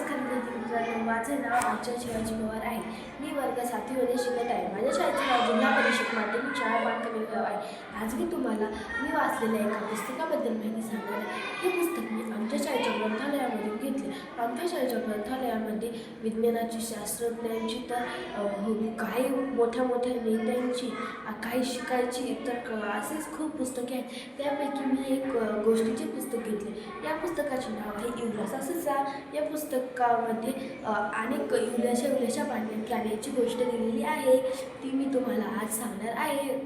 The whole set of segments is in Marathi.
ನಮಸ್ಕಾರ मित्रांनो माझे नाव आमच्या शिवाजी पवार आहे. मी वर्ग साथीमध्ये शिकत आहे. माझ्या शाळेचे नाव जिल्हा परिषद माध्यमिक शाळा बांधकामी आहे. आज मी तुम्हाला मी वाचलेल्या एका पुस्तकाबद्दल माहिती सांगणार आहे. हे पुस्तक मी आमच्या शाळेच्या ग्रंथालयामधून घेतले. आमच्या शाळेच्या ग्रंथालयामध्ये विज्ञानाची शास्त्रज्ञांची तर काही मोठ्या मोठ्या नेत्यांची काही शिकायची तर क- असेच खूप पुस्तके आहेत. त्यापैकी मी एक गोष्टीचे पुस्तक घेतले. या पुस्तकाचे नाव आहे युवराज असंच या या पुस्तकामध्ये अनेक युवल्याशा युवल्याशा पाण्यात प्राण्यांची गोष्ट दिलेली आहे ती मी तुम्हाला आज सांगणार आहे.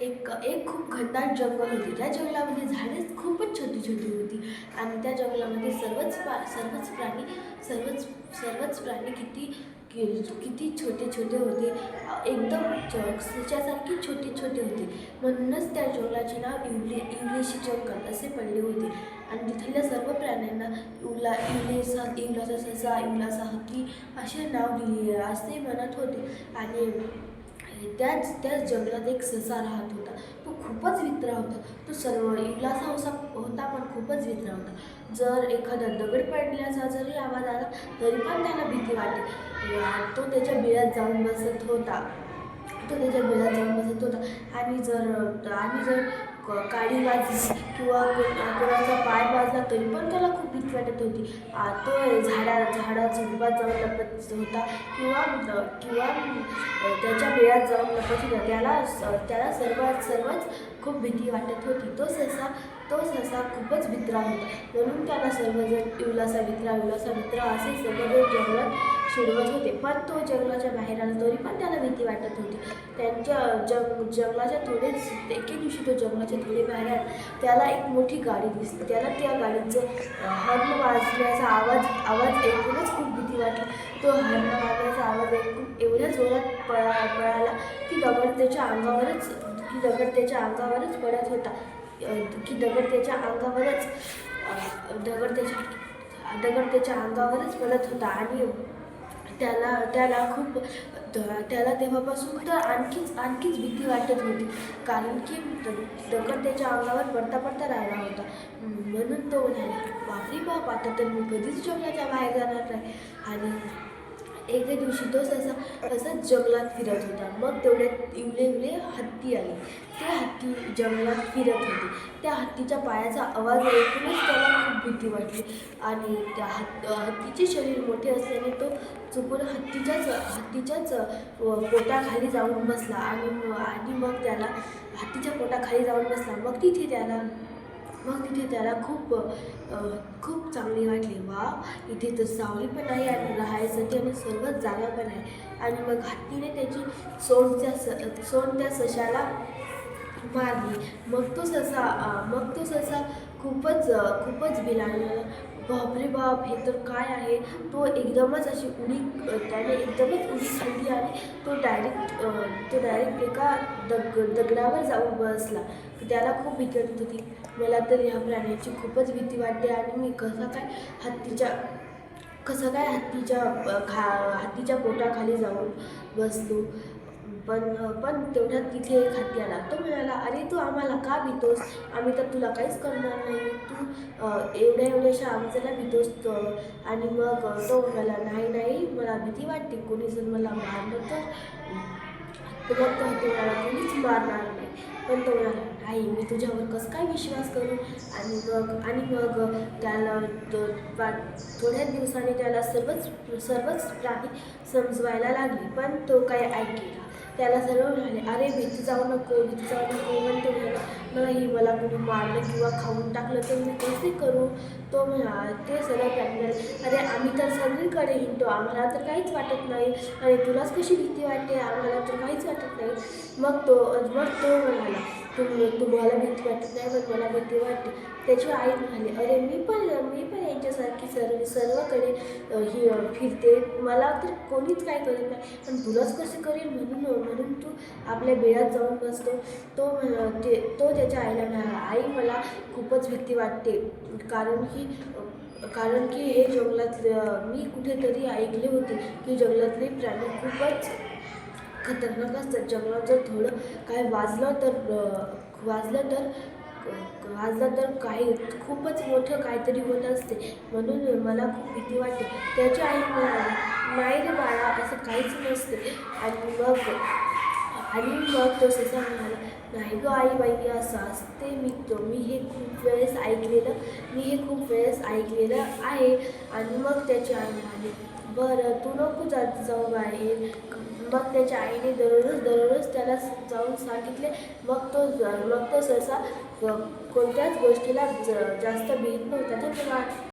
एक एक खूप घनदाट जंगल होते. त्या जंगलामध्ये झाडेच खूपच छोटी छोटी होती. आणि त्या जंगलामध्ये सर्वच प्रा सर्वच प्राणी सर्वच सर्वच प्राणी किती किती छोटे छोटे होते. एकदम जॉक्स त्याच्यासारखे छोटे छोटे होते. म्हणूनच त्या जंगलाचे नाव इवली इवलेशी जंगल असे पडले होते. आणि तिथल्या सर्व प्राण्यांना इवला इवलेसा इवलाचा ससा इवलाचा हत्ती असे नाव दिले असे म्हणत होते. आणि त्याच त्याच जंगलात एक ससा राहत होता. तो खूपच वित्रा होता. तो सर्व इवलासा होसा होता पण खूपच वित्रा होता. जर एखादा दगड पडल्याचा जरी आवाज आला तरी पण त्याला भीती वाटे. तो त्याच्या बिळात जाऊन बसत होता. तो त्याच्या बिळात जाऊन बसत होता. आणि जर आणि जर क- काडी वाजली किंवा कोणाचा पाय वाजला तरी पण त्याला खूप भीती वाटत होती. तो झाडा झाडा झुडपात जाऊन लपत होता किंवा किंवा त्याच्या बिळात जाऊन लपत होता. त्याला स- त्याला सर्वात सर्वच खूप भीती वाटत होती. तो ससा तो ससा खूपच भित्रा होता. म्हणून त्याला सर्वजण इवलासा भित्रा इवलासा भित्रा असे सर्वजण जंगलात सोडवत होते. पण तो जंगलाच्या बाहेर आला तरी पण त्याला भीती वाटत होती. त्यांच्या जंग जंगलाच्या थोडेच एके दिवशी तो जंगलाच्या थोडे बाहेर आला. त्याला एक मोठी गाडी दिसली. त्याला त्या गाडीचं हर्न वाजण्याचा आवाज आवाज ऐकूनच खूप भीती वाटली. तो हर्न वाजण्याचा आवाज ऐकून एवढ्या जोरात पळा पळाला की दगड त्याच्या अंगावरच की दगड त्याच्या अंगावरच पडत होता. की दगड त्याच्या अंगावरच दगड त्याच्या दगड त्याच्या अंगावरच पडत होता. आणि त्याला त्याला खूप त्याला तेव्हापासून तर आणखीच आणखीच भीती वाटत होती. कारण की दगड त्याच्या अंगावर पडता पडता राहिला होता. म्हणून तो म्हणाला बापरे बाप आता तर मी कधीच जेवणाच्या बाहेर जाणार नाही. आणि एके दिवशी तो ससा तसाच जंगलात फिरत होता. मग तेवढ्यात इवले इवले हत्ती आली. ते हत्ती जंगलात फिरत होते. त्या हत्तीच्या पायाचा आवाज ऐकूनच त्याला खूप भीती वाटली. आणि त्या हत् हत्तीचे शरीर मोठे असल्याने तो चुकून हत्तीच्याच हत्तीच्याच पोटाखाली जाऊन बसला. आणि आणि मग त्याला हत्तीच्या पोटाखाली जाऊन बसला. मग तिथे त्याला मग तिथे त्याला खूप खूप चांगली वाटली. वा इथे तर सावली पण आहे आणि राहायसाठी आणि सर्वच जागा पण आहे. आणि मग हत्तीने त्याची सोंडच्या स सोंड त्या सशाला मारली. मग तो ससा मग तो ससा खूपच खूपच बिलाणला बापरे बाप हे तर काय आहे? तो एकदमच अशी उडी त्याने एकदमच उडी खाल्ली आणि तो डायरेक्ट तो डायरेक्ट एका दग दगडावर जाऊन बसला. त्याला खूप भीती वाटत होती. मला तर ह्या प्राण्याची खूपच भीती वाटते आणि मी कसं काय हत्तीच्या कसं काय हत्तीच्या खा हत्तीच्या पोटाखाली जाऊन बसलो. पण पण तेवढ्यात तिथे एक हत्ती आला. तो म्हणाला अरे तू आम्हाला का भीतोस? आम्ही तर तुला काहीच करणार नाही. तू एवढ्या एवढ्याशा आमच्याला भीतोस आणि मग तो म्हणाला नाही नाही मला भीती वाटते. कोणी जर मला मारलं तर तर मग तो हत्ती म्हणाला कोणीच मारणार नाही. पण तो म्हणाला नाही मी तुझ्यावर कसं काय विश्वास करू? आणि मग आणि मग त्याला थोड्याच दिवसांनी त्याला सर्वच सर्वच प्राणी समजवायला लागली. पण तो काय ऐकेला त्याला सर्व म्हणाले अरे भीती जाऊ नको भीती जाऊ नको म्हणतो नाही मला कोणी मारलं किंवा खाऊन टाकलं तर मी कसे करू. तो म्हणा ते सर्व प्राणी अरे आम्ही तर सगळीकडे हिंडतो आम्हाला तर काहीच वाटत नाही. आणि तुलाच कशी भीती वाटते आम्हाला तर काहीच वाटत नाही. मग तो मग तो म्हणाला तुम तुम्हाला भीती वाटत नाही पण मला भीती वाटते. त्याची आई म्हणाली अरे मी पण मी पण यांच्यासारखी सर्व सर्वकडे ही फिरते. मला तर कोणीच काय करत नाही. पण तुलाच कसं करेल म्हणून म्हणून तू आपल्या बिळात जाऊन बसतो. तो ते तो त्याच्या आईला म्हणाला आई मला खूपच भीती वाटते. कारण की कारण की हे जंगलात मी कुठेतरी ऐकले होते की जंगलातले प्राणी खूपच खतरनाक असतात जंगलात जर थोडं काय वाजलं तर वाजलं तर वाजलं तर काही खूपच मोठं काहीतरी होत असते. म्हणून मला खूप भीती वाटते. त्याची आई म्हणाली नाही रे बाळा असं काहीच नसते. आणि मग आणि मग तो ससा म्हणाला नाही गं आई बाई असं असते. मी तो मी हे खूप वेळेस ऐकलेलं मी हे खूप वेळेस ऐकलेलं आहे. आणि मग त्याची आई म्हणाली बरं तू नको जात जाऊ बाहेर. मग त्याच्या आईने दररोज दररोज त्याला जाऊन सांगितले. मग तो मग तो सहसा कोणत्याच गोष्टीला ज- जास्त भीत नव्हता. धन्यवाद